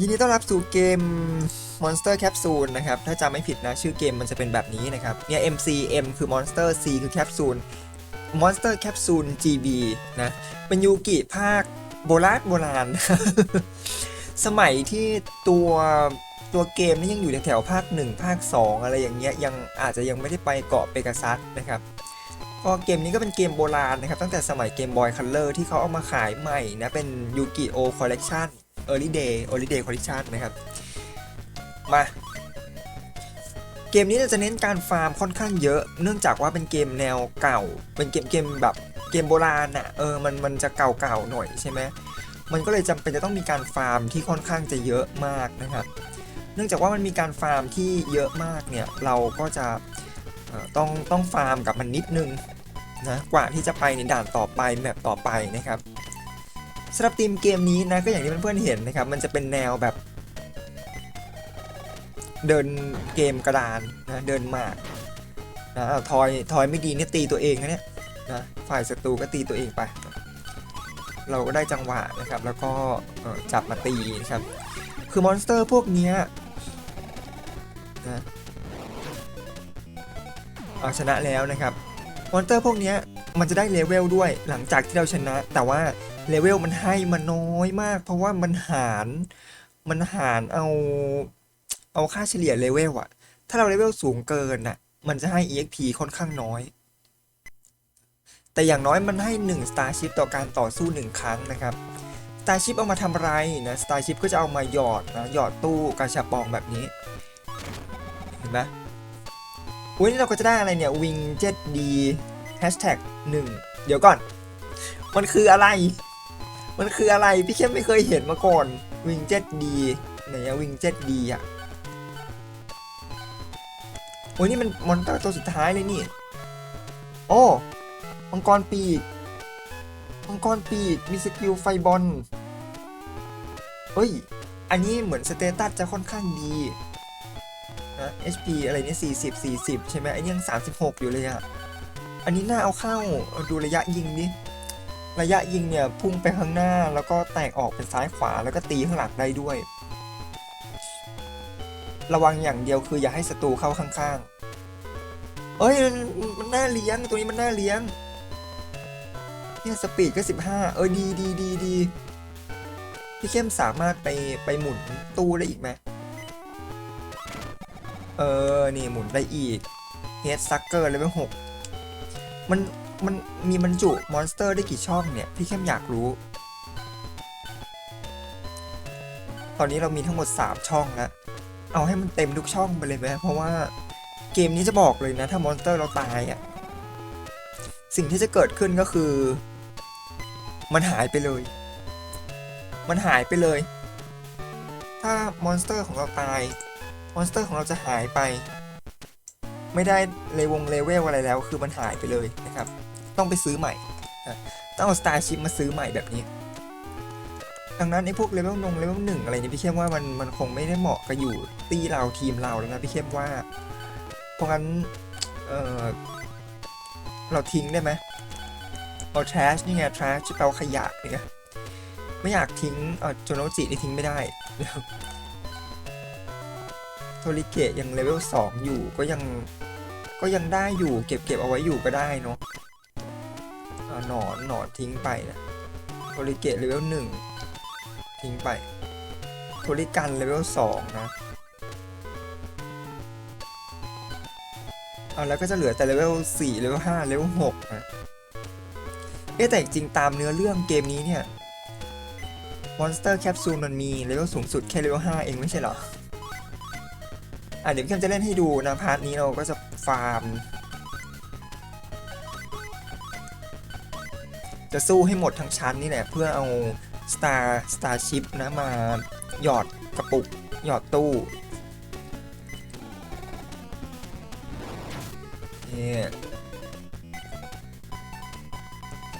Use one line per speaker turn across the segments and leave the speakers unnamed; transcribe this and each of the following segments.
ยินดีต้อนรับสู่เกม Monster Capsule นะครับ ถ้าจำไม่ผิดนะ ชื่อเกมมันจะเป็นแบบนี้นะครับ เนี่ย MC M คือ Monster C คือ Capsule Monster Capsule GB นะ เป็นยูกิภาคโบราณโบราณ สมัยที่ตัวตัวเกมนี่ยังอยู่แถวๆภาค 1 ภาค 2 อะไรอย่างเงี้ย ยังอาจจะยังไม่ได้ไปเกาะเปกัซัสนะครับก็เกมนี้ก็เป็นเกมโบราณนะครับ ตั้งแต่สมัยเกมบอยคัลเลอร์ที่เขาเอามาขายใหม่นะ เป็นยูกิโอคอลเลกชัน Early Day Early Day Collection นะครับ มาเกมนี้จะเน้นการฟาร์มค่อนข้างเยอะ เนื่องจากว่าเป็นเกมแนวเก่า เป็นเกมเกมแบบเกมโบราณอะ่ะ เออ มัน มันจะเก่าๆหน่อยใช่ไหมมันก็เลยจำเป็นจะต้องมีการฟาร์มที่ค่อนข้างจะเยอะมากนะครับ เนื่องจากว่ามันมีการฟาร์มที่เยอะมากเนี่ย เราก็จะต้อง ต้องฟาร์มกับมันนิดนึงนะ กว่าที่จะไปในด่านต่อไปแมปต่อไปนะครับ สำหรับทีมเกมนี้นะก็อย่างที่เพื่อนๆเห็นนะครับ มันจะเป็นแนวแบบ เดินเกมกระดานนะเดินหมากนะอ้วทอยทอยไม่ดีเนี่ยตีตัวเองนะเนี่ยนะฝ่ายศัตรูก็ตีตัวเองไป เราก็ได้จังหวะนะครับ แล้วก็จับมาตีนะครับ คือมอนสเตอร์พวกเนี้ยนะเอาชนะแล้วนะครับ มอนสเตอร์พวกเนี้ยมันจะได้เลเวลด้วยหลังจากที่เราชนะ แต่ว่า เลเวลมันให้มาน้อยมาก เพราะว่ามันหารมันหารเอาเอาค่าเฉลี่ยเลเวลอะถ้าเราเลเวลสูงเกินน่ะมันจะให้ EXP ค่อนข้างน้อย แต่อย่างน้อยมันให้ 1 Starship ต่อการต่อสู้ 1 ครั้งนะครับ Starship เอามาทำอะไรนะ Starship ก็จะเอามาหยอดนะหยอดตู้กาชาปองแบบนี้ เห็นไหมอุ้ยนี่เราก็จะได้อะไรเนี่ย wing 7d Hashtag 1 เดี๋ยวก่อน มันคืออะไร มันคืออะไรพี่เข้มไม่เคยเห็นมาก่อน Wing Jet D ไหนอะ Wing Jet D อะโอ้ยนี่มันมอนเตอร์ตัวสุดท้ายเลยนี่ โอ้มังกรปีกมังกรปีกมีสกิลไฟบอลเฮ้ย อันนี้เหมือนสเตตัสจะค่อนข้างดีนะ HP อะไรนี่ 40 40 ใช่ไหมไอ้นี่ยัง 36 อยู่เลยอะอันนี้น่าเอาเข้าเอาดูระยะยิงดิ ระยะยิงเนี่ยพุ่งไปข้างหน้าแล้วก็แตกออกเป็นซ้ายขวาแล้วก็ตีข้างหลังได้ด้วย ระวังอย่างเดียวคืออย่าให้ศัตรูเข้าข้างๆ เอ้ยมันน่าเลี้ยงตัวนี้มันน่าเลี้ยง เนี่ยสปีดก็ 15 เออดีดีดีดีพี่เข้มสามารถไปไปหมุนตู้ได้อีกไหมเออ นี่หมุนได้อีกเฮดซักเกอร์เลเวล6มัน มันมีบรรจุมอนสเตอร์ได้กี่ช่องเนี่ย พี่เข้มอยากรู้ ตอนนี้เรามีทั้งหมด 3 ช่องแล้ว เอาให้มันเต็มทุกช่องไปเลยไหมเพราะว่าเกมนี้จะบอกเลยนะ ถ้ามอนสเตอร์เราตายอะ สิ่งที่จะเกิดขึ้นก็คือ มันหายไปเลย มันหายไปเลย ถ้ามอนสเตอร์ของเราตาย มอนสเตอร์ของเราจะหายไปไม่ได้เลวงเลเวลอะไรแล้ว คือมันหายไปเลยนะครับ ต้องไปซื้อใหม่ต้องเอาสตาร์ชิพมาซื้อใหม่แบบนี้ ดังนั้นไอ้พวกเลเวลนงเลเวลหนึ่งอะไรเนี่ยพี่เข้มว่ามันมันคงไม่ได้เหมาะกับอยู่ตีเราทีมเราแล้วนะพี่เข้มว่า เพราะงั้นเออเราทิ้งได้ไหมเอา trash นี่ไง trash จะแปลว่าขยะเนี่ยไม่อยากทิ้งเออโจโนจินี่ทิ้งไม่ได้โทริเกะยังเลเวล2อยู่ก็ยังก็ยังได้อยู่เก็บเก็บเอาไว้อยู่ก็ได้เนาะ หนอนหนอนทิ้งไปนะโทริเกะเลเวล1ทิ้งไปโทริกันเลเวล2นะเอาแล้วก็จะเหลือแต่เลเวล4เลเวล5เลเวล6นะเอ๊แต่จริงตามเนื้อเรื่องเกมนี้เนี่ย Monster Capsule มันมีเลเวลสูงสุดแค่เลเวล5เองไม่ใช่เหรออะเดี๋ยวพี่แคมจะเล่นให้ดูนะพาร์ทนี้เราก็จะฟาร์ม จะสู้ให้หมดทั้งชั้นนี่แหละ เพื่อเอา Star Starship นะมาหยอดกระปุก หยอดตู้เนี่ย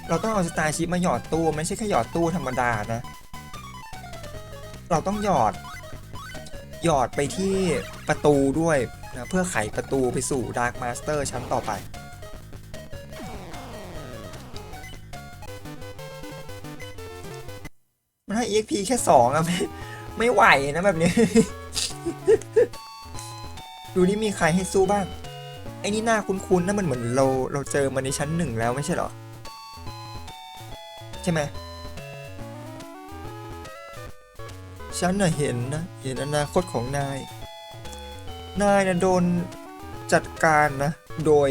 เราต้องเอาสตาร์ชิปมาหยอดตู้ ไม่ใช่แค่หยอดตู้ธรรมดานะ เราต้องหยอด หยอดไปที่ประตูด้วยนะเพื่อไขประตูไปสู่ดาร์ m มาสเตอร์ชั้นต่อไป EXP แค่2อะไม่ไม่ไหวนะแบบนี้ ดูนี่มีใครให้สู้บ้าง ไอ้นี่หน้าคุ้นๆนะมันเหมือนเราเราเจอมาในชั้นหนึ่งแล้วไม่ใช่หรอ ใช่ไหมฉันน่ะเห็นนะเห็นอนาคตของนาย นายนะโดนจัดการนะ โดย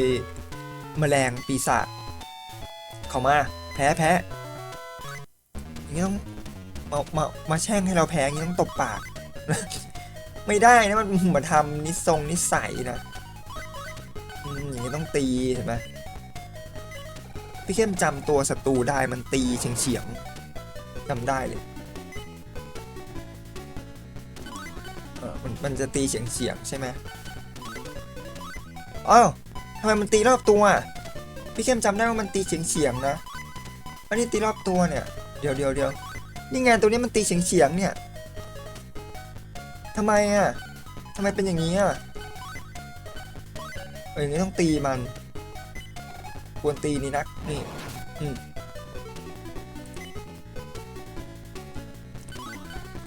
แมลงปีศาจเข้ามา แพ้แพ้อย่างนี้ต้อง มามามาแช่งให้เราแพ้ย่างนี้ต้องตบปาก ไม่ได้นะมันหมือนทำนิสงนิสัยนะอย่างนี้ต้องตีเห็นไหมพี่เข้มจำตัวศัตรูได้มันตีเฉียงเฉียงจำได้เลยเออมันมันจะตีเฉียงเฉียงใช่ไหมอ้าวทำไมมันตีรอบตัว พี่เข้มจำได้ว่ามันตีเฉียงเฉียงนะอันนี้ตีรอบตัวเนี่ย เดี๋ยวเดี๋ยวเดี๋ยว นี่ไงตัวนี้มันตีเฉียงเฉียงๆเนี่ยทำไมอะทำไมเป็นอย่างนี้อะเอออย่างนี้ต้องตีมัน ควรตีนี่นักนี่อืม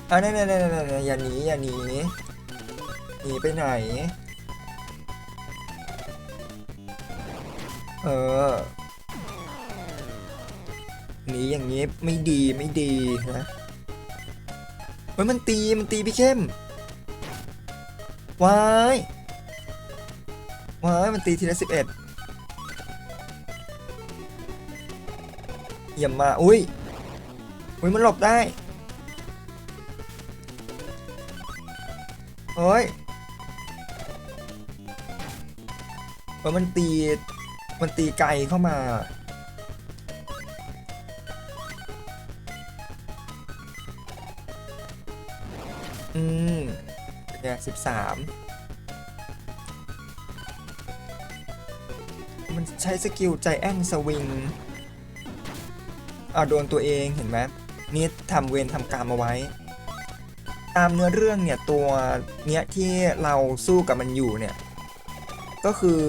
อะนั่นนั่นนั่นนั่อย่าหนีอย่าหนีหนีไปไหน เออ นีอย่างนี้ไม่ดีไม่ดีนะเฮ้ยมันตีมันตีพี่เข้มวายวายมันตีทีละสิบเอ็ดเยี่ยมมาอุ้ยอุ้ยมันหลบได้โอ้ยเออมันตี มันตีไกลเข้ามา อืมเป็นไงสิบสามมันใช้สกิลใจแอนสวิงอ่าโดนตัวเองเห็นไหมนี่ทำเวรทำกรรมเอาไว้ ตามเนื้อเรื่องเนี่ยตัวเนี้ยที่เราสู้กับมันอยู่เนี่ย ก็คือ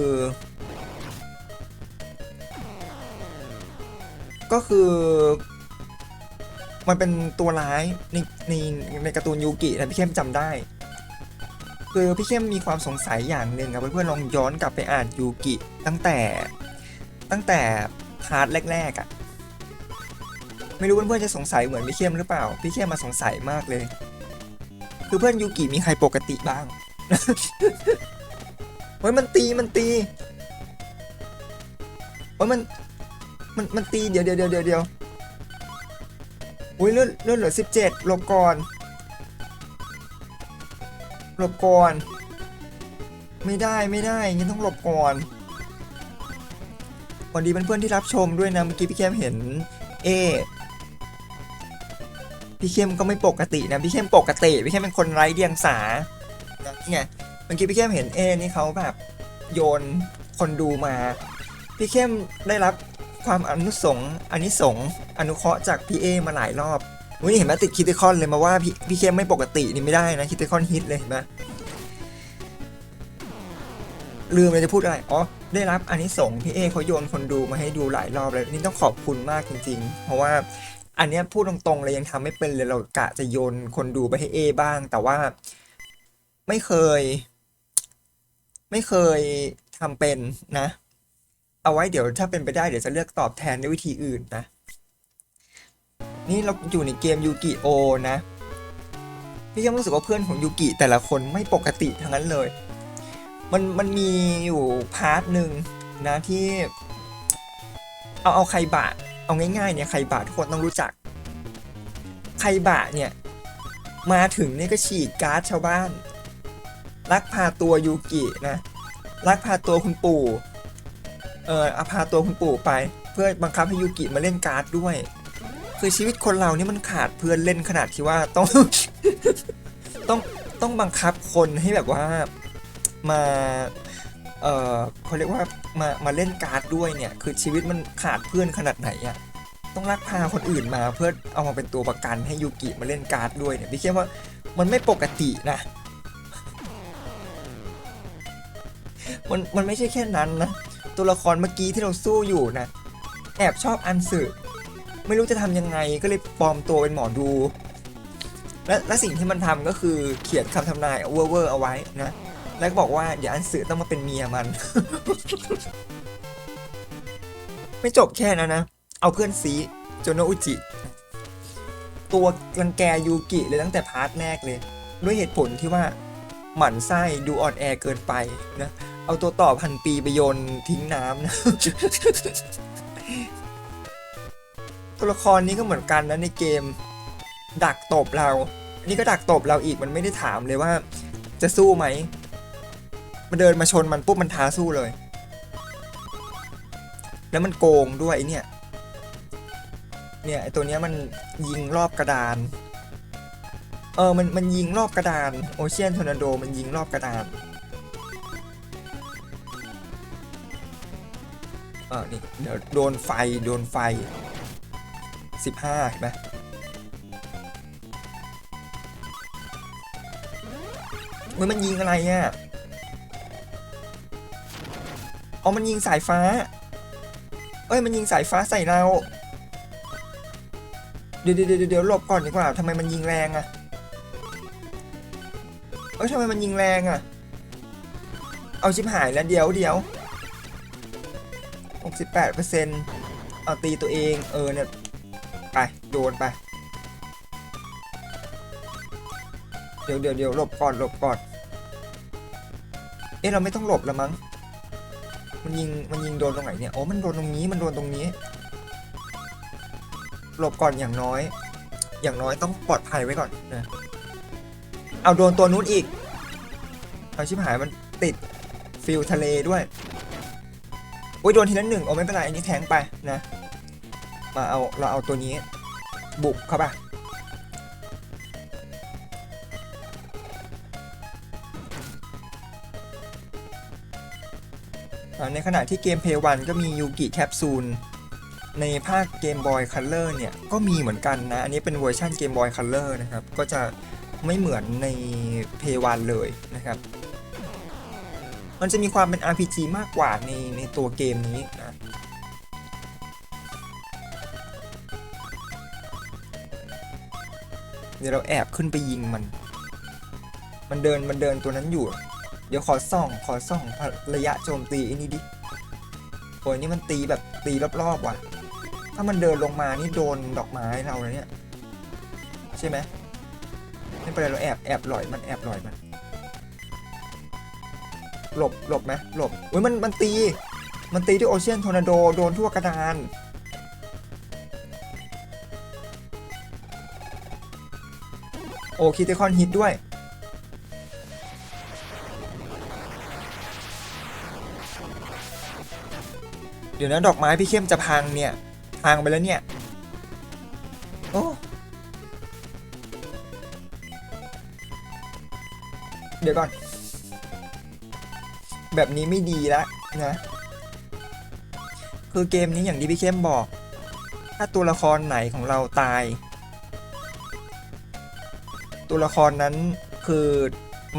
ก็คือ มันเป็นตัวร้ายในในในการ์ตูนยูกินะพี่เข้มจำได้ คือพี่เข้มมีความสงสัยอย่างหนึ่งครับเพื่อนๆลองย้อนกลับไปอ่านยูกิตั้งแต่ตั้งแต่พาร์ทแรกๆอะ่ะไม่รู้เพื่อนๆจะสงสัยเหมือนพี่เข้มหรือเปล่า พี่เข้มมาสงสัยมากเลย คือเพื่อนยูกิมีใครปกติบ้างเฮ้ยมันตีมันตีเฮ้ยมันมันมันตีเดี๋ยวเดี๋ยวเดี๋ยวเดี๋ยว อุ้ยเลือดเลือดเหลือสิบเจ็ดลบก่อนหลบก่อน ไม่ได้ไม่ได้งั้นต้องหลบก่อนสวัสดีเพื่อนๆที่รับชมด้วยนะเมื่อกี้พี่เข้มเห็น เอพี่เข้มก็ไม่ปกตินะพี่เข้มปกติพี่เข้มเป็นคนไร้เดียงสานี่ไงเมื่อกี้พี่เข้มเห็นเอนี่เขาแบบโยนคนดูมา พี่เข้มได้รับความอนุสงอนิสง อนุเคราะห์จากพี่เอมาหลายรอบอุ้ยเห็นไหมติดคิติคอนเลยมาว่าพี่พี่เข้มไม่ปกตินี่ไม่ได้นะคิติคอนฮิตเลยเห็นไหมลืมเลยจะพูดอะไร อ๋อ ได้รับอันนี้ส่งพี่เอเขาโยนคนดูมาให้ดูหลายรอบเลยนี่ต้องขอบคุณมากจริง ๆ เพราะว่าอันนี้พูดตรงๆเลยยังทำไม่เป็นเลยเรากะจะโยนคนดูไปให้เอบ้าง แต่ว่าไม่เคย ไม่เคยทำเป็นนะ เอาไว้เดี๋ยวถ้าเป็นไปได้เดี๋ยวจะเลือกตอบแทนด้วยวิธีอื่นนะ นี่เราอยู่ในเกมยูกิโอนะพี่ยังรู้สึกว่าเพื่อนของยูกิแต่ละคนไม่ปกติทั้งนั้นเลย มันมันมีอยู่พาร์ทหนึ่งนะที่ เอาเอาไคบะเอาง่ายๆเนี่ยไคบะทุกคนต้องรู้จักไคบะเนี่ยมาถึงเนี่ยก็ฉีกการ์ดชาวบ้าน ลักพาตัวยูกินะลักพาตัวคุณปู่เออเอาพาตัวคุณปู่ไป เพื่อบังคับให้ยูกิมาเล่นการ์ดด้วย คือชีวิตคนเรานี่มันขาดเพื่อนเล่นขนาดที่ว่าต้องต้องต้องบังคับคนให้แบบว่ามาเออเขาเรียกว่ามามาเล่นการ์ดด้วยเนี่ย คือชีวิตมันขาดเพื่อนขนาดไหนอะต้องลักพาคนอื่นมาเพื่อเอามาเป็นตัวประกันให้ยูกิมาเล่นการ์ดด้วยเนี่ยพี่คิดว่ามันไม่ปกตินะ มันมันไม่ใช่แค่นั้นนะ ตัวละครเมื่อกี้ที่เราสู้อยู่นะ แอบชอบอันสึ ไม่รู้จะทำยังไงก็เลยปลอมตัวเป็นหมอดู และและสิ่งที่มันทำก็คือเขียนคำทำนายเวอร์เวอร์เอาไว้นะ แล้วก็บอกว่าเดี๋ยวอันสือต้องมาเป็นเมียมัน ไม่จบแค่นั้นนะ เอาเพื่อนซีโจโนอุจิ ตัวรังแกยูกิเลยตั้งแต่พาร์ทแรกเลย ด้วยเหตุผลที่ว่าหมั่นไส้ดูอ่อนแอเกินไปนะ เอาตัวต่อพันปีไปโยนทิ้งน้ำนะ ตัวละครนี้ก็เหมือนกันนะในเกม ดักตบเรา อันนี้ก็ดักตบเราอีกมันไม่ได้ถามเลยว่า จะสู้ไหม มันเดินมาชนมันปุ๊บมันท้าสู้เลย แล้วมันโกงด้วยไอเนี่ย เนี่ยไอตัวเนี้ยมันยิงรอบกระดาน เออมันมันยิงรอบกระดานโอเชียนทอร์นาโดมันยิงรอบกระดานเออนี่เดี๋ยวโดนไฟโดนไฟ 15เห็นไหมเฮ้ยมันยิงอะไรอะอ๋อมันยิงสายฟ้า เอ้ยมันยิงสายฟ้าใส่เราเดี๋ยวเดี๋ยวเดี๋ยวเดี๋ยวหลบก่อนดีกว่าทำไมมันยิงแรงอะเอ้ยทำไมมันยิงแรงอะเอาชิบหายแล้วเดี๋ยวเดี๋ยว68เปอร์เซ็นต์เอาตีตัวเอง เออเนี่ย ไปโดนไป เดี๋ยวเดี๋ยวเดี๋ยวหลบก่อนหลบก่อน เอ๊ะเราไม่ต้องหลบล้วมั้ง มันยิงมันยิงโดนตรงไหนเนี่ย โอ้มันโดนตรงนี้มันโดนตรงนี้ หลบก่อนอย่างน้อย อย่างน้อยต้องปลอดภัยไว้ก่อนนะเอาโดนตัวนู้นอีก เอาชิบหายมันติดฟิลทะเลด้วย โอ้ยโดนทีละหนึ่งโอ้ไม่เป็นไรอันนี้แทงไปนะ มาเอาเราเอาตัวนี้ บุกเข้าไปในขณะที่เกมเพย์วันก็มียูกิแคปซูลในภาคเกมบอยคัลเลอร์เนี่ยก็มีเหมือนกันนะ อันนี้เป็นเวอร์ชันเกมบอยคัลเลอร์นะครับ ก็จะไม่เหมือนในเพย์วันเลยนะครับ มันจะมีความเป็น RPG มากกว่าในในตัวเกมนี้นะ ดี๋ยวเราแอบขึ้นไปยิงมัน มันเดินมันเดินตัวนั้นอยู่ เดี๋ยวขอส่องขอส่องระยะโจมตีไอ้นี่ดิโอ้ยนี่มันตีแบบตีรอบๆว่ะ ถ้ามันเดินลงมานี่โดนดอกไม้เราเลยเนี่ย ใช่ไหมไม่เป็นไรเราแอบแอบลอยมันแอบลอยมันหลบหลบไหมหลบอุ้ยมันมันตี มันตีด้วยโอเชียนทอร์นาโดโดนทั่วกระดาน โอ้คิติคอนฮิตด้วย เดี๋ยวนะดอกไม้พี่เข้มจะพังเนี่ย พังไปแล้วเนี่ย โอ้เดี๋ยวก่อน แบบนี้ไม่ดีแล้วนะ คือเกมนี้อย่างที่พี่เข้มบอก ถ้าตัวละครไหนของเราตาย ตัวละครนั้นคือ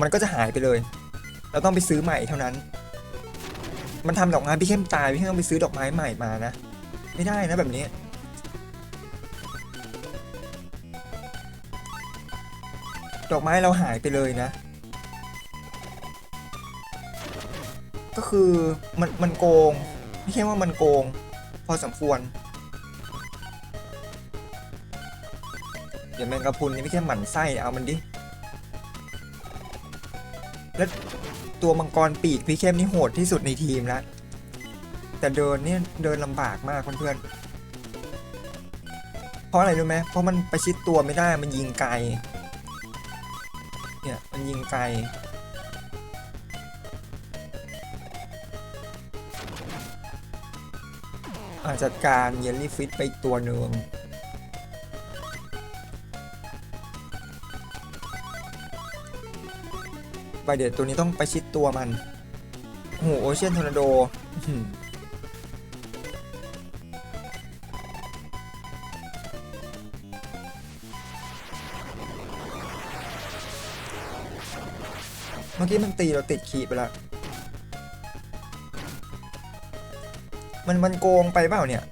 มันก็จะหายไปเลย เราต้องไปซื้อใหม่เท่านั้น มันทำดอกไม้พี่เข้มตายพี่เข้มต้องไปซื้อดอกไม้ใหม่มานะ ไม่ได้นะแบบนี้ ดอกไม้เราหายไปเลยนะ ก็คือมันมันโกงไม่ใช่ว่ามันโกง พอสมควร เดี๋ยวแมงกะพรุนนี่ไม่แค่หมั่นไส้เอามันดิ แล้วตัวมังกรปีกพี่เข้มนี่โหดที่สุดในทีมแล้วแต่เดินเนี่ยเดินลำบากมากเพื่อนๆเพราะอะไรรู้ไหมเพราะมันประชิดตัวไม่ได้มันยิงไกล เนี่ยมันยิงไกลอาจัดการเยลลี่ฟิตไปตัวหนึ่ง ไปเดี๋ยวตัวนี้ต้องไปชิดตัวมันโอ้โหโอเชียนทอร์นาโดเมื่อกี้มันตีเราติดขีดไปล้วมันมันโกงไปเปล่าเนี่ย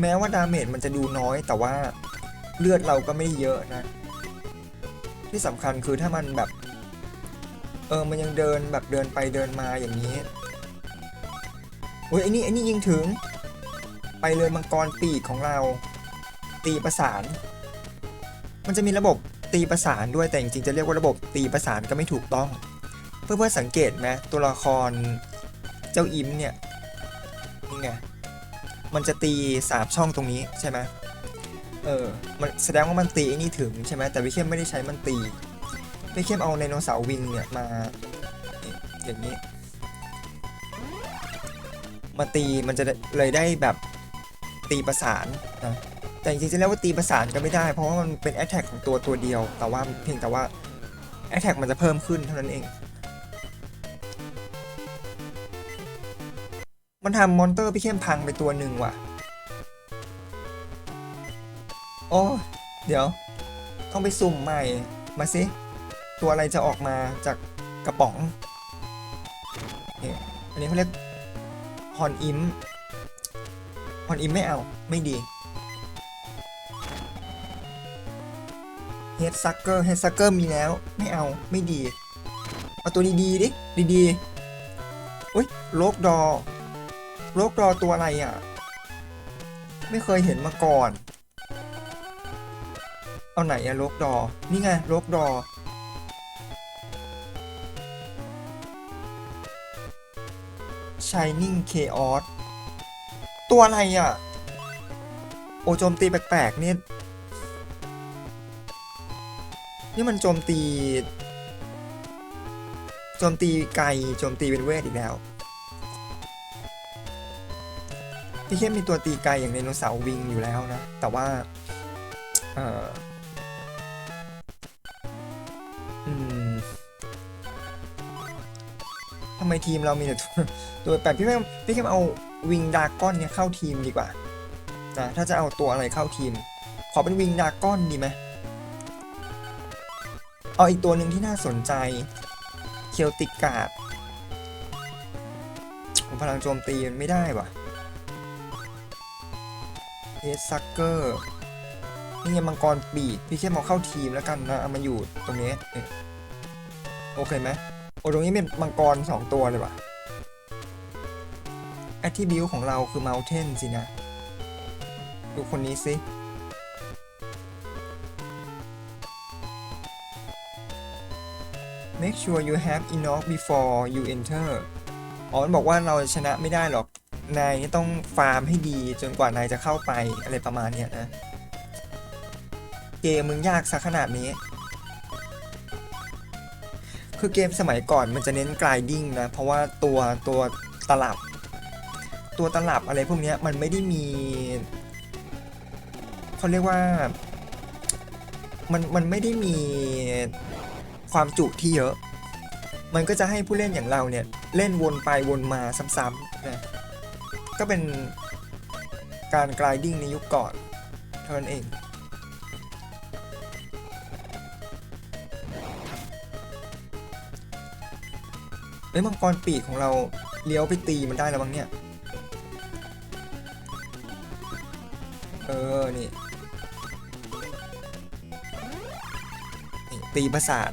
แม้ว่าดาเมจมันจะดูน้อยแต่ว่าเลือดเราก็ไม่เยอะนะ ที่สำคัญคือถ้ามันแบบ เออมันยังเดินแบบเดินไปเดินมาอย่างนี้โอ้ยไอ้นี่ไอ้นี่ยิงถึง ไปเลยมังกรปีกของเรา ตีประสาน มันจะมีระบบตีประสานด้วยแต่จริงๆจะเรียกว่าระบบตีประสานก็ไม่ถูกต้อง เพื่อเพื่อสังเกตไหมตัวละครเจ้าอิมเนี่ยนี่ไงมันจะตีสามช่องตรงนี้ใช่ไหม เออ มันแสดงว่ามันตีไอ้นี่ถึงใช่ไหมแต่วิเข้มไม่ได้ใช้มันตีวิเข้มเอาไดโนเสาร์วิงเนี่ยมาอย่างนี้ มาตีมันจะเลยได้แบบตีประสานนะแต่จริงๆจะเรียกว่าตีประสานก็ไม่ได้ เพราะว่ามันเป็นแอ t แทกของตัวตัวเดียว แต่ว่าเพียงแต่ว่าแอ t แทกมันจะเพิ่มขึ้นเท่านั้นเอง มันทำมอนเตอร์พี่เข้มพังไปตัวหนึ่งว่ะ โอ้ เดี๋ยว ต้องไปสุ่มใหม่ มาสิ ตัวอะไรจะออกมาจากกระป๋องอันนี้เขาเรียกฮอนอิมฮอนอิมไม่เอา ไม่ดีเฮดซักเกอร์เฮดซักเกอร์มีแล้ว ไม่เอา ไม่ดี เอาตัวดีๆดิ ดีๆอุ้ยโลกดอโรครอตัวอะไรอะ ไม่เคยเห็นมาก่อน เอาไหนอะโรคดอ นี่ไงโรคดอ Shining Chaos ตัวอะไรอะโอโจมตีแปลกๆเนี่ยนี่มันโจมตี โจมตีไกลโจมตีเป็นเวทอีกแล้วพี่เข้มมีตัวตีไกลอย่างไดโนเสาร์วิงอยู่แล้วนะ แต่ว่า เอ่อำไมทีมเรามีแต่ตัวแปลกพี่เข้มพี่เข้มเอาวิงดาก้อนเนี่ยเข้าทีมดีกว่านะถ้าจะเอาตัวอะไรเข้าทีม ขอเป็นวิงดาก้อนดีไหมเอาอีกตัวหนึ่งที่น่าสนใจเคียวติกกาดพลังโจมตีมันไม่ได้ว่ะเฮดซักเกอร์นี่ไงมังกรปีกพี่แค่มองเข้าทีมแล้วกันนะเอามาอยู่ตรงนี้ โอเคไหม อ้ตรงนี้เป็นมังกรสองตัวเลยว่ะแอ t ทิบิวของเราคือ Mountain สินะ ดูคนนี้สิ make sure you have enough before you enter อ๋อมันบอกว่าเราชนะไม่ได้หรอก นายนี่ต้องฟาร์มให้ดีจนกว่านายจะเข้าไปอะไรประมาณเนี้ยนะ เกมมึงยากซะขนาดนี้ คือเกมสมัยก่อนมันจะเน้นกลายดิ้งนะ เพราะว่าตัวตัวตลับ ตัวตลับอะไรพวกนี้มันไม่ได้มีเขาเรียกว่ามันมันไม่ได้มีความจุที่เยอะ มันก็จะให้ผู้เล่นอย่างเราเนี่ยเล่นวนไปวนมาซ้ำๆนะก็เป็นการกลายดิ้งในยุคก่อนเท่านั้นเอง เอ้ยมังกรปีกของเราเลี้ยวไปตีมันได้แล้วบ้างเนี่ยเออนี่ตีประสาน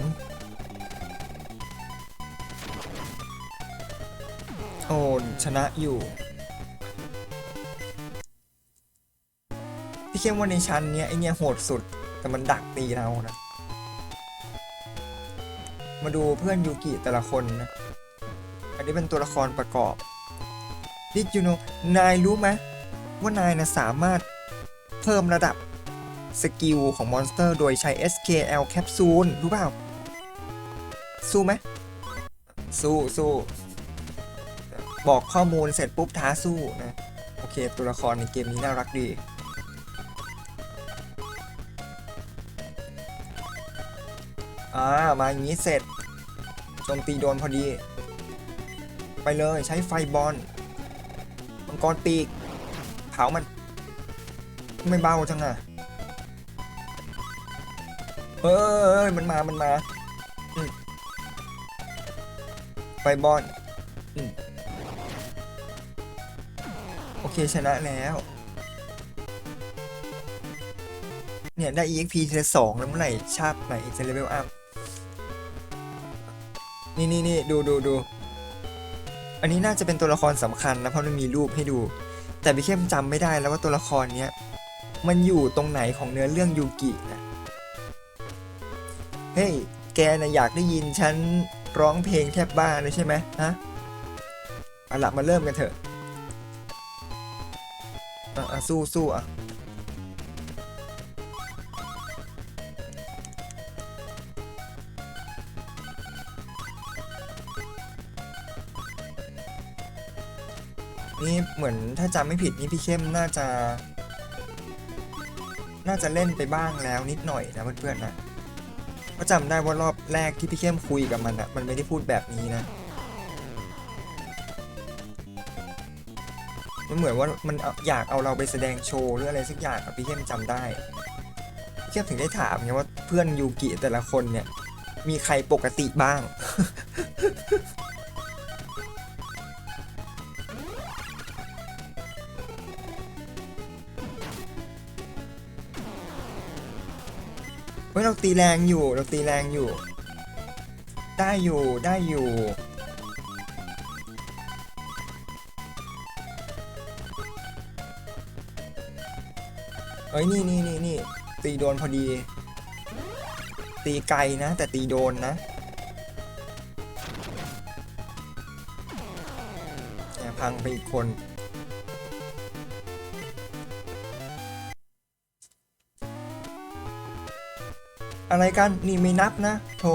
โอ้ชนะอยู่ พี่เข้มว่าในชั้นเนี้ยไอเนี้ยโหดสุด แต่มันดักตีเรานะ มาดูเพื่อนยูกิแต่ละคนนะ อันนี้เป็นตัวละครประกอบ Did you know นายรู้ไหมว่านายนะสามารถเพิ่มระดับสกิลของมอนสเตอร์โดยใช้ SKL แคปซูลรู้เปล่า สู้ไหม สู้สู้บอกข้อมูลเสร็จปุ๊บท้าสู้นะ โอเค ตัวละครในเกมนี้น่ารักดี อ่า มาอย่างนี้เสร็จโจมตีโดนพอดี ไปเลยใช้ไฟบอลมังกรปีก เผามัน ไม่เบาจังอะเอ้ยมันมา มันมาไฟบอลโอเคชนะแล้ว เนี่ยได้ EXP ทีละสองแล้วเมื่อไหร่ชาติไหนจะเลเวลอัพ นี่นี่นี่ดูดูดู อันนี้น่าจะเป็นตัวละครสำคัญนะเพราะมันมีรูปให้ดู แต่พี่เข้มจำไม่ได้แล้วว่าตัวละครเนี้ยมันอยู่ตรงไหนของเนื้อเรื่องยูกินะเฮ้ยแกนะอยากได้ยินฉันร้องเพลงแทบบ้าเลยใช่ไหมฮะเอาละมาเริ่มกันเถอะอะอะสู้สู้อะ นี่เหมือนถ้าจำไม่ผิดนี่พี่เข้มน่าจะ น่าจะเล่นไปบ้างแล้วนิดหน่อยนะเพื่อนๆนะเพราะจำได้ว่ารอบแรกที่พี่เข้มคุยกับมันอะมันไม่ได้พูดแบบนี้นะมันเหมือนว่ามันอาอยากเอาเราไปแสดงโชว์หรืออะไรสักอย่างอะพี่เข้มจำได้พี่เข้มถึงได้ถามไงว่าเพื่อนยูกิแต่ละคนเนี่ย มีใครปกติบ้าง ฮ้ยเราตีแรงอยู่ เราตีแรงอยู่ ได้อยู่ได้อยู่ เอ้ยนี่นี่นี่นี่ตีโดนพอดี ตีไกลนะ แต่ตีโดนนะเนี่ยพังไปอีกคน อะไรกันนี่ไม่นับนะ โทร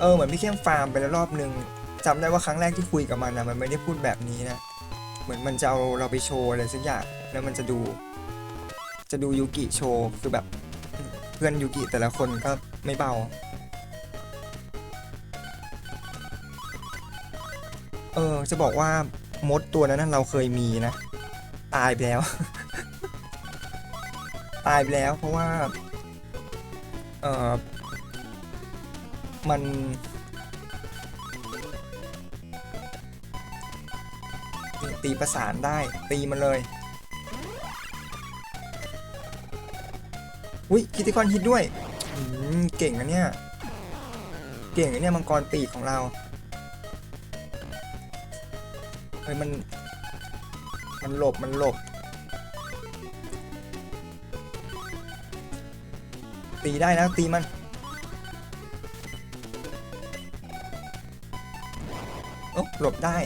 เออเหมือนพี่เข้มฟาร์มไปแล้วรอบนึงจำได้ว่าครั้งแรกที่คุยกับมันนะมันไม่ได้พูดแบบนี้นะ เหมือนมันจะเอาเราไปโชว์อะไรสักอย่างแล้วมันจะดู จะดูยูกิโชว์คือแบบเพื่อนยูกิแต่ละคนก็ไม่เบาเออจะบอกว่ามดตัวนั้นนะเราเคยมีนะ ตายไปแล้ว ตายไปแล้วเพราะว่า เออมัน ตีประสานได้ ตีมันเลย อุ้ยคิติคอนฮิตด้วย เก่งนะเนี่ย เก่งนะเนี่ยมังกรปีกของเรา เฮ้ยมัน มันหลบ มันหลบ ตีได้แล้วตีมันโอ้หลบได้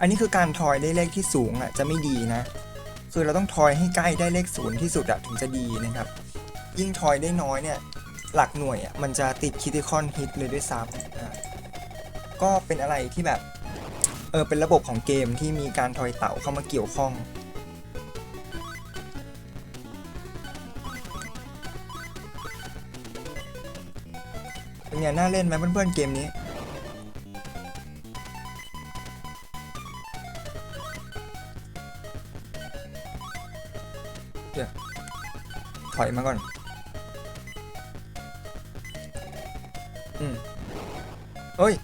อันนี้คือการทอยได้เลขที่สูงอะจะไม่ดีนะ คือเราต้องทอยให้ใกล้ได้เลขศูนย์ที่สุดอะถึงจะดีนะครับ ยิ่งทอยได้น้อยเนี่ย หลักหน่วยอะมันจะติดคิติคอนฮิตเลยด้วยซ้ำอะก็เป็นอะไรที่แบบเออเป็นระบบของเกมที่มีการทอยเต่าเข้ามาเกี่ยวข้อง เป็นไงน่าเล่นไหมเพื่อนๆเกมนี้ เดี๋ยวถอยมาก่อน อืมเฮ้ย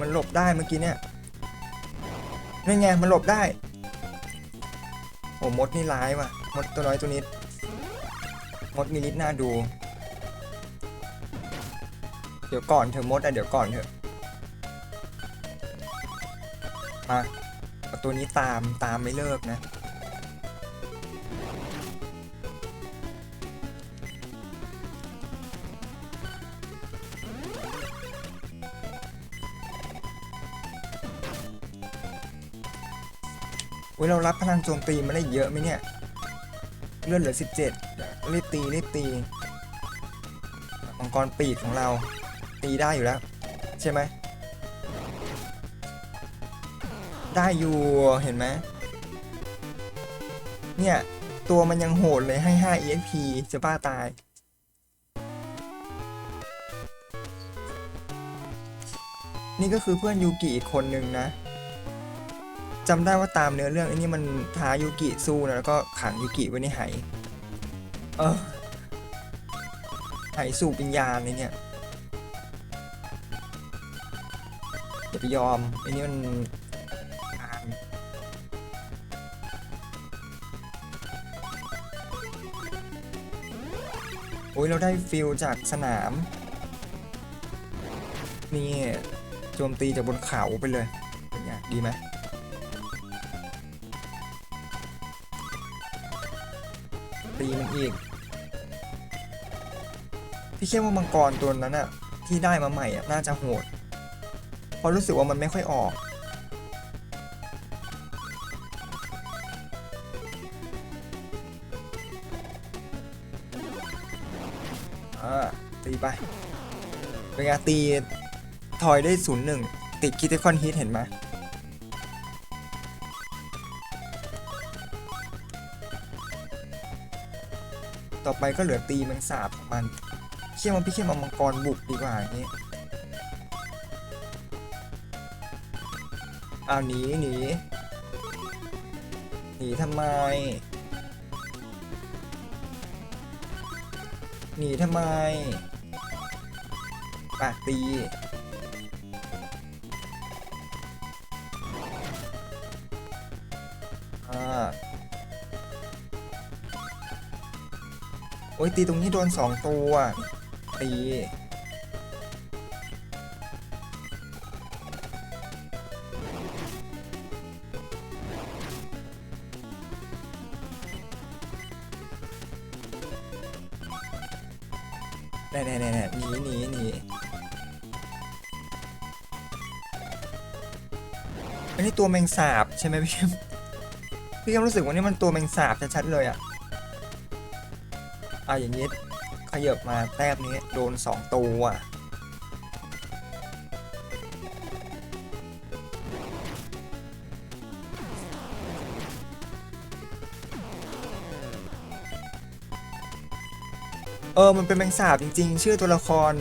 มันหลบได้เมื่อกี้เนี่ย นี่ไงมันหลบได้ โอ้มดนี่ร้ายว่ะ มดตัวน้อยตัวนิด มดมีนิดน่าดู เดี๋ยวก่อนเถอะมดอะเดี๋ยวก่อนเถอะมาเอาตัวนี้ตามตามไม่เลิกนะ อุ้ยเรารับพลังโจมตีมาได้เยอะไหมเนี่ย เลื่อนเหลือ 17 รีบตีรีบตีมังกรปีกของเรา ตีได้อยู่แล้ว ใช่ไหม ได้อยู่เห็นไหมเนี่ย ตัวมันยังโหดเลยให้ 5 EXP จะบ้าตายนี่ก็คือเพื่อนยูกิอีกคนนึงนะ จำได้ว่าตามเนื้อเรื่องไอ้นี่มันท้ายูกิสู้นะแล้วก็ขังยูกิไว้ในไหเออไหสู่วิญญาณเลยเนี่ยไปยอมไอ้นี่มันอ่านโอ้ยเราได้ฟิลจากสนาม นี่โจมตีจากบนเขาไปเลยเป็นไงดีไหม อีก พี่เชื่อว่ามังกรตัวนั้นอะที่ได้มาใหม่อะน่าจะโหดเพราะรู้สึกว่ามันไม่ค่อยออกอ่าตีไป เป็นไงตีทอยได้ศูนย์หนึ่งติดคิติคอนฮิตเห็นไหม ต่อไปก็เหลือตีแมงสาบของมันเขี่ยมันพี่เขี่ยมันมังกรบุกดีกว่าอย่างนี้เอาหนีหนีหนีทำไมหนีทำไมปากตี อ้ยตีตรงนี้โดนสองตัว ตีแน่แน่แน่แน่หนีหนีหนีอันนี้ตัวแมงสาบใช่ไหมพี่พี่ก็รู้สึกว่านี่มันตัวแมงสาบชัดๆเลยอะ อะอย่างนี้ขยับมาแต้มนี้โดนสองตัวเออ มันเป็นแมงสาบจริงๆ ชื่อตัวละคร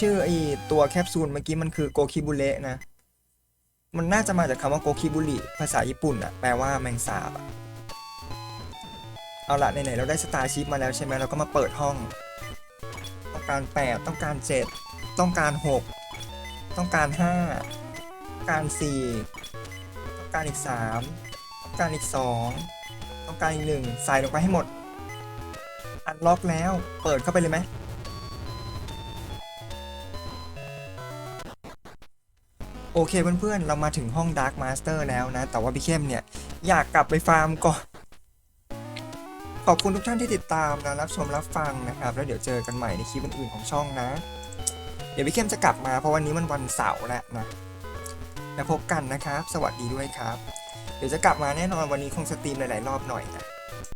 ชื่อไอตัวแคปซูลเมื่อกี้มันคือโกคิบุเระนะ มันน่าจะมาจากคำว่าโกคิบุริภาษาญี่ปุ่นอะแปลว่าแมงสาบอะ เอาละไหนๆเราได้สตาร์ชิพมาแล้วใช่ไหมเราก็มาเปิดห้อง ต้องการ 8 ต้องการ 7 ต้องการ 6 ต้องการ 5 ต้องการ 4 ต้องการอีก 3 ต้องการอีก 2 ต้องการอีก 1 ใส่ลงไปให้หมด อันล็อกแล้วเปิดเข้าไปเลยไหมโอเคเพื่อนๆ เรามาถึงห้อง Dark Master แล้วนะ แต่ว่าพี่เข้มเนี่ย อยากกลับไปฟาร์มก่อน ขอบคุณทุกท่านที่ติดตามนะรับชมรับฟังนะครับ แล้วเดี๋ยวเจอกันใหม่ในคลิปอื่นๆของช่องนะ เดี๋ยวพี่เข้มจะกลับมาเพราะวันนี้มันวันเสาร์แล้วนะแล้วพบกันนะครับ สวัสดีด้วยครับ เดี๋ยวจะกลับมาแน่นอนวันนี้คงสตรีมหลายๆรอบหน่อยนะ